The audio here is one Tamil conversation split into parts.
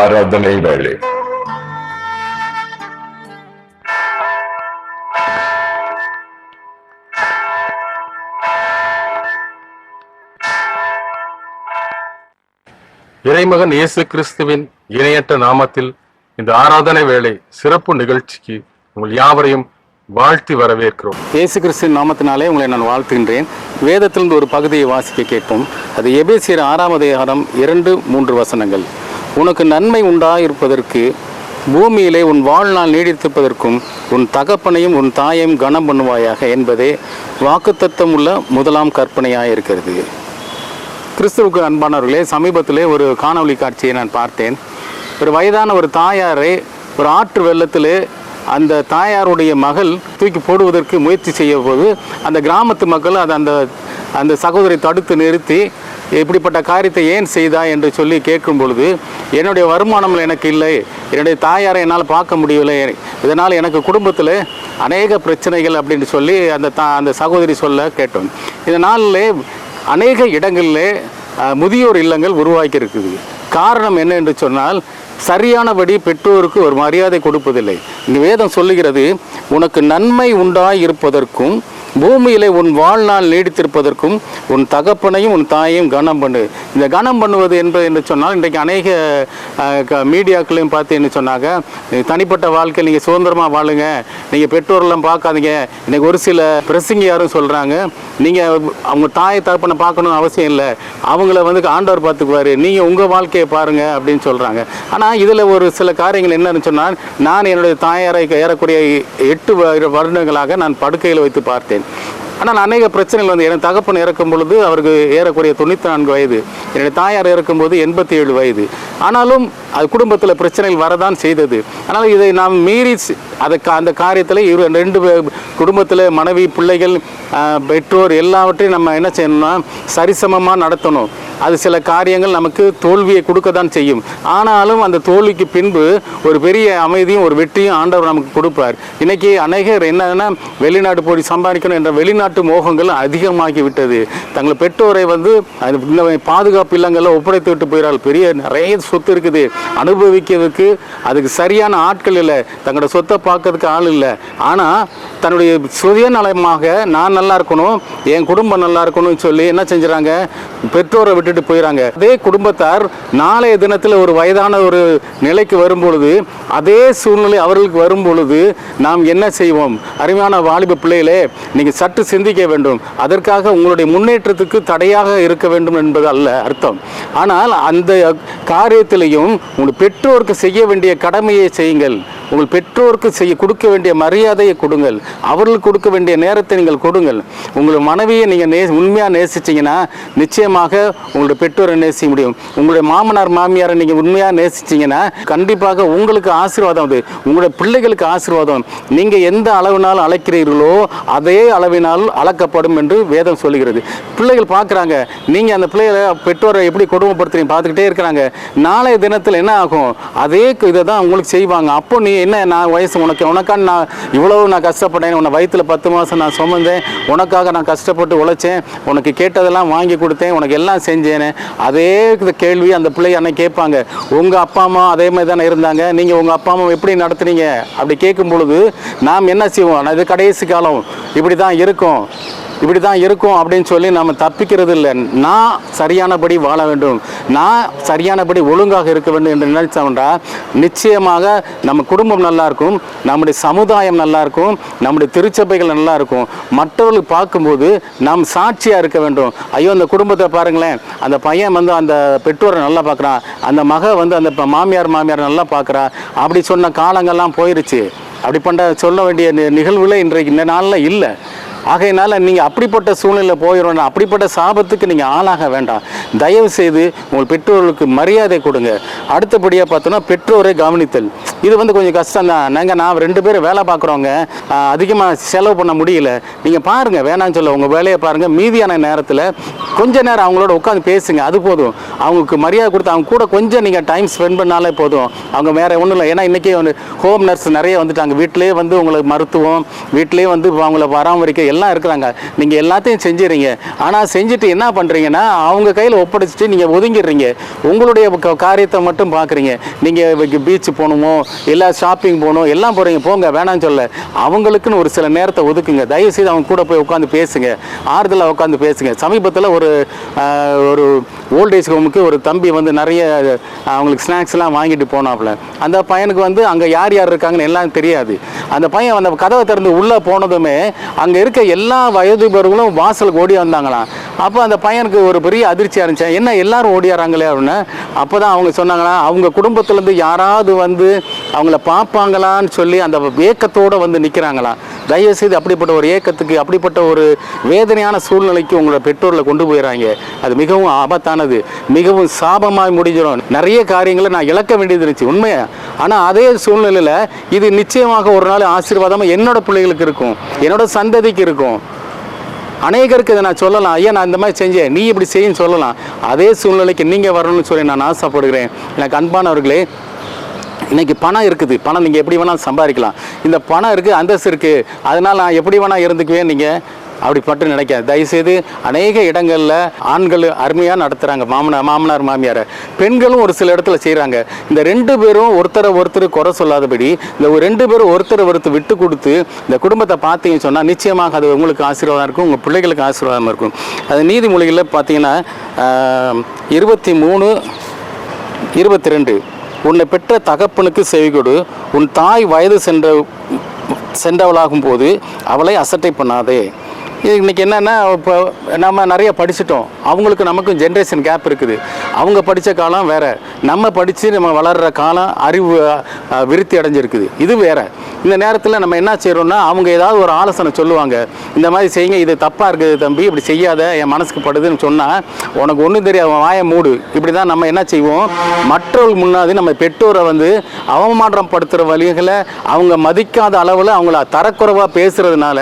ஆராதனை வேளை. இறைமகன் இயேசு கிறிஸ்துவின் இணையற்ற நாமத்தில் இந்த ஆராதனை வேளை சிறப்பு நிகழ்ச்சிக்கு உங்கள் யாவரையும் வாழ்த்தி வரவேற்கிறோம். இயேசு கிறிஸ்துவின் நாமத்தினாலே உங்களை நான் வாழ்த்துகின்றேன். வேதத்திலிருந்து ஒரு பகுதியை வாசிக்க கேட்போம். அது எபேசியர் ஆறாம் அதிகாரம் இரண்டு மூன்று வசனங்கள். உனக்கு நன்மை உண்டாயிருப்பதற்கு பூமியிலே உன் வாழ்நாள் நீடித்திருப்பதற்கும் உன் தகப்பனையும் உன் தாயையும் கனம் பண்ணுவாயாக என்பதே வாக்குத்தத்தம் உள்ள முதலாம் கற்பனையாக இருக்கிறது கிறிஸ்துவுக்கு அன்பானவர்களே சமீபத்திலே ஒரு காணொலி காட்சியை நான் பார்த்தேன். ஒரு வயதான ஒரு தாயாரை ஒரு ஆற்று வெள்ளத்திலே அந்த தாயாருடைய மகள் தூக்கி போடுவதற்கு முயற்சி செய்ய போது அந்த கிராமத்து மக்கள் அதை அந்த அந்த சகோதரி தடுத்து நிறுத்தி இப்படிப்பட்ட காரியத்தை ஏன் செய்தா என்று சொல்லி கேட்கும் பொழுது என்னுடைய வருமானம் எனக்கு இல்லை. என்னுடைய தாயாரை என்னால் பார்க்க முடியவில்லை. இதனால் எனக்கு குடும்பத்தில் அநேக பிரச்சனைகள் அப்படின்னு சொல்லி அந்த தா அந்த சகோதரி சொல்ல கேட்டோம். இந்த நாளில் அநேக இடங்களில் முதியோர் இல்லங்கள் உருவாக்கி இருக்குது காரணம் என்ன என்று சொன்னால் சரியானபடி பெற்றோருக்கு ஒரு மரியாதை கொடுப்பதில்லை. இங்கு வேதம் சொல்லுகிறது உனக்கு நன்மை உண்டாய் இருப்பதற்கும் பூமியிலே உன் வாழ்நாள் நீடித்திருப்பதற்கும் உன் தகப்பனையும் உன் தாயையும் கனம் பண்ணு. இந்த கனம் பண்ணுவது என்பது என்று சொன்னால் இன்றைக்கு அநேக க- மீடியாக்களையும் பார்த்து என்ன சொன்னாங்க? தனிப்பட்ட வாழ்க்கை நீங்கள் சுதந்திரமாக வாழுங்க. நீங்கள் பெற்றோரெல்லாம் பார்க்காதீங்க. இன்றைக்கி ஒரு சில பிரசங்க யாரும் சொல்கிறாங்க நீங்கள் அவங்க தாயை தகப்பனை பார்க்கணும் அவசியம் இல்லை. அவங்கள வந்து ஆண்டவர் பார்த்துக்குவார். நீங்கள் உங்கள் வாழ்க்கையை பாருங்கள் அப்படின்னு சொல்கிறாங்க ஆனால் இதில் ஒரு சில காரியங்கள் என்னன்னு சொன்னால் நான் என்னுடைய தாயாரை ஏறக்கூடிய எட்டு வரு- வருடங்களாக நான் படுக்கையில் வைத்து பார்த்தேன். ஆனால் அநேக பிரச்சனைகள் வந்து என் தகப்பன் இறக்கும் பொழுது அவருக்கு ஏறக்குறைய தொண்ணூற்றி நான்கு வயது என்னுடைய தாயார் இறக்கும்போது எண்பத்தி ஏழு வயது. ஆனாலும் அது குடும்பத்தில் பிரச்சனைகள் வரதான் செய்தது. ஆனால் இதை நாம் மீறி அதை கா- அந்த காரியத்தில் இரு ரெண்டு குடும்பத்தில் மனைவி பிள்ளைகள் பெற்றோர் எல்லாவற்றையும் நம்ம என்ன செய்யணும்னா சரிசமமாக நடத்தணும். அது சில காரியங்கள் நமக்கு தோல்வியை கொடுக்க தான் செய்யும். ஆனாலும் அந்த தோல்விக்கு பின்பு ஒரு பெரிய அமைதியும் ஒரு வெற்றியும் ஆண்டவர் நமக்கு கொடுப்பார். இன்னைக்கு அநேகர் என்னன்னா வெளிநாடு போய் சம்பாதிக்கணும் என்ற வெளிநாட்டு மோகங்கள் அதிகமாகி விட்டது. தங்கள் பெற்றோரை வந்து பாதுகாப்பு இல்லங்களில் ஒப்படைத்து விட்டு போயிறால் பெரிய நிறைய சொத்து இருக்குது. அனுபவிக்கிறதுக்கு அதுக்கு சரியான ஆட்கள் இல்லை. தங்களோட சொத்தை பார்க்கறதுக்கு ஆள் இல்லை. ஆனால் தன்னுடைய சுயநலமாக நான் நல்லா இருக்கணும் என் குடும்பம் நல்லா இருக்கணும்னு சொல்லி என்ன செஞ்சுறாங்க? பெற்றோரை விட்டுட்டு போயிறாங்க. அதே குடும்பத்தார் நாளைய தினத்தில் ஒரு வயதான ஒரு நிலைக்கு வரும்பொழுது அதே சூழ்நிலை அவர்களுக்கு வரும் பொழுது நாம் என்ன செய்வோம்? அருமையான வாலிப பிள்ளைகளே நீங்கள் சற்று சிந்திக்க வேண்டும். அதற்காக உங்களுடைய முன்னேற்றத்துக்கு தடையாக இருக்க வேண்டும் என்பது அல்ல அர்த்தம். ஆனால் அந்த காரியத்திலையும் உங்கள் பெற்றோருக்கு செய்ய வேண்டிய கடமையை செய்யுங்கள். உங்கள் பெற்றோருக்கு செய்ய கொடுக்க வேண்டிய மரியாதையை கொடுங்கள். அவர்களுக்கு கொடுக்க வேண்டிய நேரத்தை நீங்கள் கொடுங்கள். உங்கள் மனைவியை நீங்கள் நே உண்மையாக நேசிச்சீங்கன்னா நிச்சயமாக உங்களுடைய பெற்றோரை நேசிக்க முடியும். உங்களுடைய மாமனார் மாமியாரை நீங்கள் உண்மையாக நேசிச்சிங்கன்னா கண்டிப்பாக உங்களுக்கு ஆசீர்வாதம் அது. உங்களுடைய பிள்ளைகளுக்கு ஆசீர்வாதம். நீங்கள் எந்த அளவினால் அழைக்கிறீர்களோ அதே அளவினால் அளக்கப்படும் என்று வேதம் சொல்லுகிறது. பிள்ளைகள் பார்க்குறாங்க. நீங்கள் அந்த பிள்ளைகளை பெற்றோரை எப்படி கொடுமைப்படுத்துறீங்க பார்த்துக்கிட்டே இருக்கிறாங்க. நாளைய தினத்தில் என்ன ஆகும்? அதே இதை தான் உங்களுக்கு செய்வாங்க. அப்போ நீ என்ன நான் வயசு உனக்கு உனக்கான நான் இவ்வளவு நான் கஷ்டப்பட்டேன் உன்னை வயிற்றுல பத்து மாதம் நான் சுமந்தேன் உனக்காக நான் கஷ்டப்பட்டு உழைச்சேன் உனக்கு கேட்டதெல்லாம் வாங்கி கொடுத்தேன் உனக்கு எல்லாம் செஞ்சேன்னு. அதே கேள்வி அந்த பிள்ளை அன்னைக்கு கேட்பாங்க. உங்கள் அப்பா அம்மா அதே மாதிரி தானே இருந்தாங்க? நீங்கள் உங்கள் அப்பா அம்மா எப்படி நடத்துனீங்க? அப்படி கேட்கும் பொழுது நாம் என்ன செய்வோம்? இது கடைசி காலம். இப்படி தான் இருக்கும். இப்படி தான் இருக்கும் அப்படின்னு சொல்லி நம்ம தப்பிக்கிறது இல்லை நான் சரியானபடி வாழ வேண்டும். நான் சரியானபடி ஒழுங்காக இருக்க வேண்டும் என்று நினைச்சோம்னா நிச்சயமாக நம்ம குடும்பம் நல்லா இருக்கும் நம்முடைய சமுதாயம் நல்லா இருக்கும் நம்முடைய திருச்சபைகள் நல்லா இருக்கும். மற்றவர்களுக்கு பார்க்கும்போது நாம் சாட்சியாக இருக்க வேண்டும். ஐயோ அந்த குடும்பத்தை பாருங்களேன். அந்த பையன் வந்து அந்த பெற்றோரை நல்லா பார்க்குறான். அந்த மக வந்து அந்த மாமியார் மாமியார் நல்லா பார்க்குறா. அப்படி சொன்ன காலங்கள்லாம் போயிருச்சு. அப்படி பண்ண சொல்ல வேண்டிய நிகழ்வுகளே இன்றைக்கு இந்த நாளில் இல்லை. ஆகையினால நீங்கள் அப்படிப்பட்ட சூழ்நிலை போயிடணும் அப்படிப்பட்ட சாபத்துக்கு நீங்கள் ஆளாக வேண்டாம். தயவு செய்து உங்கள் பெற்றோர்களுக்கு மரியாதை கொடுங்க. அடுத்தபடியாக பார்த்தோன்னா பெற்றோரை கவனித்தல். இது வந்து கொஞ்சம் கஷ்டம் தான் நாங்கள் நான் ரெண்டு பேரும் வேலை பார்க்குறவங்க அதிகமாக செலவு பண்ண முடியல. நீங்கள் பாருங்கள் வேணாம்னு சொல்ல உங்கள் வேலையை பாருங்கள் மீதியான நேரத்தில் கொஞ்ச நேரம் அவங்களோட உட்காந்து பேசுங்க. அது போதும். அவங்களுக்கு மரியாதை கொடுத்து அவங்க கூட கொஞ்சம் நீங்கள் டைம் ஸ்பெண்ட் பண்ணாலே போதும். அவங்க வேறு ஒன்றும் இல்லை. ஏன்னா இன்றைக்கி வந்து ஹோம் நர்ஸ் நிறைய வந்துட்டாங்க. வீட்டிலேயே வந்து உங்களுக்கு மருத்துவம் வீட்டிலேயே வந்து அவங்கள பராமரிக்க எல்லாம் இருக்கிறாங்க. நீங்கள் எல்லாத்தையும் செஞ்சுறீங்க. ஆனால் செஞ்சுட்டு என்ன பண்ணுறீங்கன்னா அவங்க கையில் ஒப்படைச்சிட்டு நீங்கள் ஒதுங்கிடுறீங்க. உங்களுடைய காரியத்தை மட்டும் பார்க்குறீங்க நீங்கள் பீச் போகணுமோ இல்லை ஷாப்பிங் போகணும் எல்லாம் போகிறீங்க போங்க வேணாம்னு சொல்ல. அவங்களுக்குன்னு ஒரு சில நேரத்தை ஒதுக்குங்க. தயவுசெய்து அவங்க கூட போய் உட்காந்து பேசுங்க. ஆறுதலாக உட்காந்து பேசுங்க. சமீபத்தில் ஒரு ஒரு ஓல்டேஜ் ஹோமுக்கு ஒரு தம்பி வந்து நிறைய அவங்களுக்கு ஸ்நாக்ஸ்லாம் வாங்கிட்டு போனாப்புல. அந்த பையனுக்கு வந்து அங்கே யார் யார் இருக்காங்கன்னு எல்லாம் தெரியாது. அந்த பையன் அந்த கதவை திறந்து உள்ளே போனதுமே அங்கே இருக்க எல்லா வயதுபர்களும் வாசலுக்கு ஓடி வந்தாங்களாம். அப்போ அந்த பையனுக்கு ஒரு பெரிய அதிர்ச்சியாக இருந்துச்சு என்ன எல்லாரும் ஓடியாராங்களே அப்படின்னு? அப்போ தான் அவங்க சொன்னாங்களா அவங்க குடும்பத்துலேருந்து யாராவது வந்து அவங்கள பார்ப்பாங்களான்னு சொல்லி அந்த ஏக்கத்தோடு வந்து நிற்கிறாங்களாம் தயவுசெய்து அப்படிப்பட்ட ஒரு ஏக்கத்துக்கு அப்படிப்பட்ட ஒரு வேதனையான சூழ்நிலைக்கு உங்களோட பெற்றோர்களை கொண்டு போயிடறாங்க அது மிகவும் ஆபத்தானது மிகவும் சாபமாக முடிஞ்சிடும். நிறைய காரியங்களை நான் இழக்க வேண்டியது இருந்துச்சு உண்மையா? ஆனால் அதே சூழ்நிலையில் இது நிச்சயமாக ஒரு நாள் ஆசீர்வாதமாக என்னோட பிள்ளைகளுக்கு இருக்கும் என்னோட சந்ததிக்கு இருக்கும். அநேகருக்கு இதை நான் சொல்லலாம். ஐயா நான் இந்த மாதிரி செஞ்சேன். நீ இப்படி செய்யுன்னு சொல்லலாம். அதே சூழ்நிலைக்கு நீங்கள் வரணும்னு சொல்லி நான் ஆசைப்படுகிறேன். எனக்கு அன்பானவர்களே இன்றைக்கி பணம் இருக்குது. பணம் நீங்கள் எப்படி வேணாலும் சம்பாதிக்கலாம். இந்த பணம் இருக்குது அந்தஸ்து இருக்குது அதனால் நான் எப்படி வேணால் இருந்துக்குவேன் நீங்கள் அப்படி பட்டு நினைக்காது. தயவுசெய்து அநேக இடங்களில் ஆண்கள் அருமையாக நடத்துகிறாங்க மாமனார் மாமனார் மாமியாரை. பெண்களும் ஒரு சில இடத்துல செய்கிறாங்க இந்த ரெண்டு பேரும் ஒருத்தரை ஒருத்தர் குறை சொல்லாதபடி இந்த ஒரு ரெண்டு பேரும் ஒருத்தரை ஒருத்தர் விட்டு கொடுத்து இந்த குடும்பத்தை பார்த்தீங்கன்னு சொன்னால் நிச்சயமாக அது உங்களுக்கு ஆசீர்வாதம் இருக்கும். உங்கள் பிள்ளைகளுக்கு ஆசீர்வாதம் இருக்கும். அது நீதிமொழிகளில் பார்த்தீங்கன்னா இருபத்தி மூணு இருபத்தி ரெண்டு. உன்னை பெற்ற தகப்பனுக்கு செவிகொடு உன் தாய் வயது சென்ற சென்றவளாகும் போது அவளை அசட்டை பண்ணாதே. இது என்னென்னா இப்போ நம்ம நிறைய படிச்சிட்டோம். அவங்களுக்கு நமக்கும் ஜென்ரேஷன் கேப் இருக்குது. அவங்க படித்த காலம் வேறு. நம்ம படித்து நம்ம வளர்கிற காலம் அறிவு விருத்தி அடைஞ்சிருக்குது. இது வேறு. இந்த நேரத்தில் நம்ம என்ன செய்கிறோம்னா அவங்க ஏதாவது ஒரு ஆலோசனை சொல்லுவாங்க. இந்த மாதிரி செய்யுங்க இது தப்பாக இருக்குது தம்பி இப்படி செய்யாத என் மனசுக்கு படுதுன்னு சொன்னால் உனக்கு ஒன்றும் தெரியாது வாய மூடு. இப்படி தான் நம்ம என்ன செய்வோம்? மற்றவர்கள் முன்னாடி நம்ம பெற்றோரை வந்து அவமானம் படுத்துகிற வழிகளை அவங்க மதிக்காத அளவில் அவங்கள தரக்குறைவாக பேசுகிறதுனால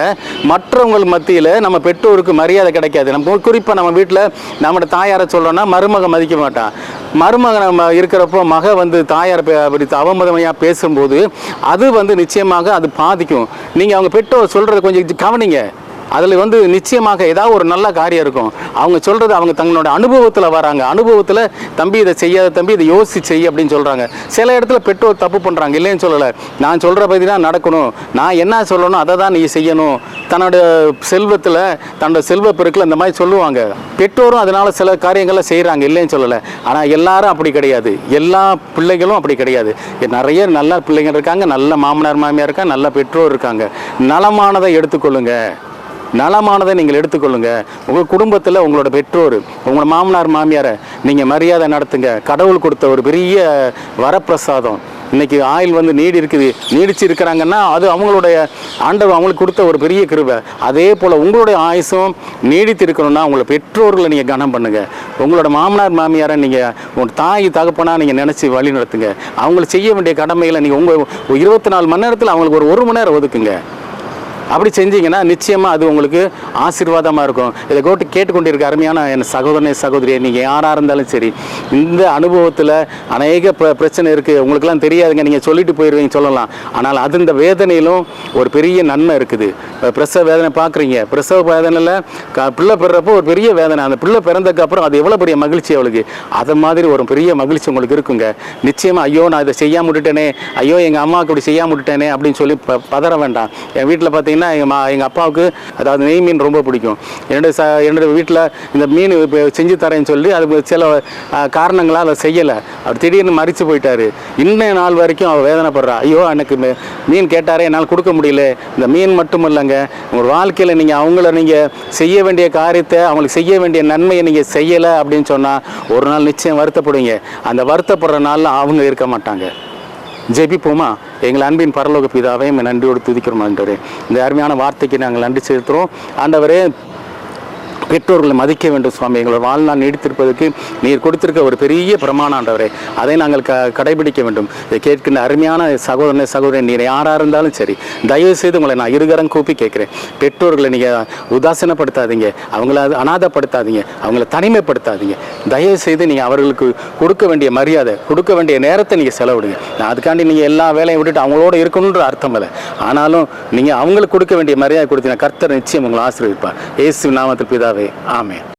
மற்றவங்கள் மத்தியில் நம்ம பெற்றோருக்கு மரியாதை கிடைக்காது. நம்ம குறிப்பாக நம்ம வீட்டில் நம்மளோட தாயாரை சொல்கிறோன்னா மருமக மதிக்க மாட்டான் மருமக நம்ம இருக்கிறப்போ மக வந்து தாயார் பே- அப்படி அவமதமையாக பேசும்போது அது வந்து நிச்சயமாக அது பாதிக்கும். நீங்கள் அவங்க பெற்றோர் சொல்கிறத கொஞ்சம் கவனிங்க. அதில் வந்து நிச்சயமாக ஏதாவது ஒரு நல்ல காரியம் இருக்கும். அவங்க சொல்கிறது அவங்க தங்களோட அனுபவத்தில் வராங்க. அனுபவத்தில் தம்பி இதை செய்யாத தம்பி இதை யோசிச்சு செய் அப்படின்னு சொல்கிறாங்க சில இடத்துல பெற்றோர் தப்பு பண்ணுறாங்க இல்லைன்னு சொல்லலை. நான் சொல்கிற பற்றி தான் நடக்கணும். நான் என்ன சொல்லணும் அதை தான் நீ செய்யணும். தன்னோட செல்வத்தில் தன்னோட செல்வ பெருக்கில் இந்த மாதிரி சொல்லுவாங்க. பெற்றோரும் அதனால் சில காரியங்களை செய்கிறாங்க இல்லைன்னு சொல்லலை. ஆனால் எல்லாரும் அப்படி கிடையாது. எல்லா பிள்ளைகளும் அப்படி கிடையாது. நிறைய நல்ல பிள்ளைங்க இருக்காங்க. நல்ல மாமனார் மாமியார் இருக்காங்க. நல்ல பெற்றோர் இருக்காங்க. நலமானதை எடுத்துக்கொள்ளுங்கள் நலமானதை நீங்கள் எடுத்துக்கொள்ளுங்க. உங்கள் குடும்பத்தில் உங்களோட பெற்றோர் உங்களோட மாமனார் மாமியாரை நீங்கள் மரியாதை நடத்துங்க. கடவுள் கொடுத்த ஒரு பெரிய வரப்பிரசாதம். இன்னைக்கு ஆயில் வந்து நீடி இருக்குது நீடிச்சு இருக்கிறாங்கன்னா அது அவங்களுடைய ஆண்டவர் அவங்களுக்கு கொடுத்த ஒரு பெரிய கிருபை. அதே போல் உங்களுடைய ஆயுசும் நீடித்து இருக்கணும்னா உங்களை பெற்றோர்களை நீங்கள் கனம் பண்ணுங்கள் உங்களோட மாமனார் மாமியாரை நீங்கள் உங்கள் தாய் தகப்பனாக நீங்கள் நினச்சி வழி நடத்துங்க அவங்களுக்கு செய்ய வேண்டிய கடமைகளை நீங்கள் உங்கள் இருபத்தி நாலு மணி நேரத்தில் அவங்களுக்கு ஒரு ஒரு மணி நேரம் ஒதுக்குங்க. அப்படி செஞ்சீங்கன்னா நிச்சயமாக அது உங்களுக்கு ஆசீர்வாதமாக இருக்கும். இதை கோட்டு கேட்டுக்கொண்டிருக்க அருமையான என் சகோதரனே சகோதரியை நீங்கள் யாராக இருந்தாலும் சரி இந்த அனுபவத்தில் அநேக பிரச்சனை இருக்குது உங்களுக்கெல்லாம் தெரியாதுங்க. நீங்கள் சொல்லிட்டு போயிடுவீங்க சொல்லலாம். ஆனால் அது இந்த வேதனையிலும் ஒரு பெரிய நன்மை இருக்குது. பிரசவ வேதனை பார்க்குறீங்க. பிரசவ வேதனையில் க பிள்ளை பிறப்போ ஒரு பெரிய வேதனை. அந்த பிள்ளை பிறந்ததுக்கப்புறம் அது எவ்வளோ பெரிய மகிழ்ச்சி அவளுக்கு. அது மாதிரி ஒரு பெரிய மகிழ்ச்சி உங்களுக்கு இருக்குங்க. நிச்சயமாக ஐயோ நான் இதை செய்யாம விட்டுட்டேனே. ஐயோ எங்கள் அம்மாவுக்கு இப்படி செய்யாமல் விட்டுட்டேனே அப்படின்னு சொல்லி ப பதற வேண்டாம். என் வீட்டில் பார்த்தீங்கன்னா எங்கள் மா எங்கள் அப்பாவுக்கு அதாவது நெய் மீன் ரொம்ப பிடிக்கும். என்னுடைய ச என்னுடைய வீட்டில் இந்த மீன் இப்போ செஞ்சு தரேன்னு சொல்லி அது சில காரணங்களால் அதை செய்யலை. அவர் திடீர்னு மறித்து போயிட்டாரு. இன்ன நாள் வரைக்கும் அவள் வேதனைப்படுறா. ஐயோ எனக்கு மீன் கேட்டாரே என்னால் கொடுக்க முடியல. இந்த மீன் மட்டும் இல்லைங்க. உங்கள் வாழ்க்கையில் நீங்கள் அவங்கள நீங்கள் செய்ய வேண்டிய காரியத்தை அவங்களுக்கு செய்ய வேண்டிய நன்மையை நீங்கள் செய்யலை அப்படின்னு சொன்னால் ஒரு நாள் நிச்சயம் வருத்தப்படுவீங்க. அந்த வருத்தப்படுற நாளில் அவங்க இருக்க மாட்டாங்க. ஜெபிப்போமா? எங்கள் அன்பின் பரலோக பிதாவையும் நன்றியோடு துதிக்கிறோம் ஆண்டவரே. இந்த அருமையான வார்த்தைக்கு நாங்கள் நன்றி செலுத்துகிறோம். ஆண்டவரே பெற்றோர்களை மதிக்க வேண்டும் சுவாமி. எங்களோட வாழ்நாள் நீடித்திருப்பதற்கு நீர் கொடுத்திருக்க ஒரு பெரிய பிரமாணாண்டவரே அதை நாங்கள் க கடைபிடிக்க வேண்டும். இதை கேட்கின்ற அருமையான சகோதரனை சகோதரன் நீர் யாராக இருந்தாலும் சரி தயவு செய்து உங்களை நான் இருகரம் கூப்பி கேட்குறேன். பெற்றோர்களை நீங்கள் உதாசீனப்படுத்தாதீங்க. அவங்கள அனாதப்படுத்தாதீங்க. அவங்கள தனிமைப்படுத்தாதீங்க. தயவு செய்து நீங்கள் அவர்களுக்கு கொடுக்க வேண்டிய மரியாதை கொடுக்க வேண்டிய நேரத்தை நீங்கள் செலவிடுங்க. நான் அதுக்காண்டி நீங்கள் எல்லா வேலையும் விட்டுட்டு அவங்களோட இருக்கணுன்ற அர்த்தம் இல்லை. ஆனாலும் நீங்கள் அவங்களுக்கு கொடுக்க வேண்டிய மரியாதை கொடுத்தீங்கன்னா கர்த்தர் நிச்சயம் உங்களை ஆசீர்வதிப்பார். இயேசு நாமத்தில் பிதாவே. Amén.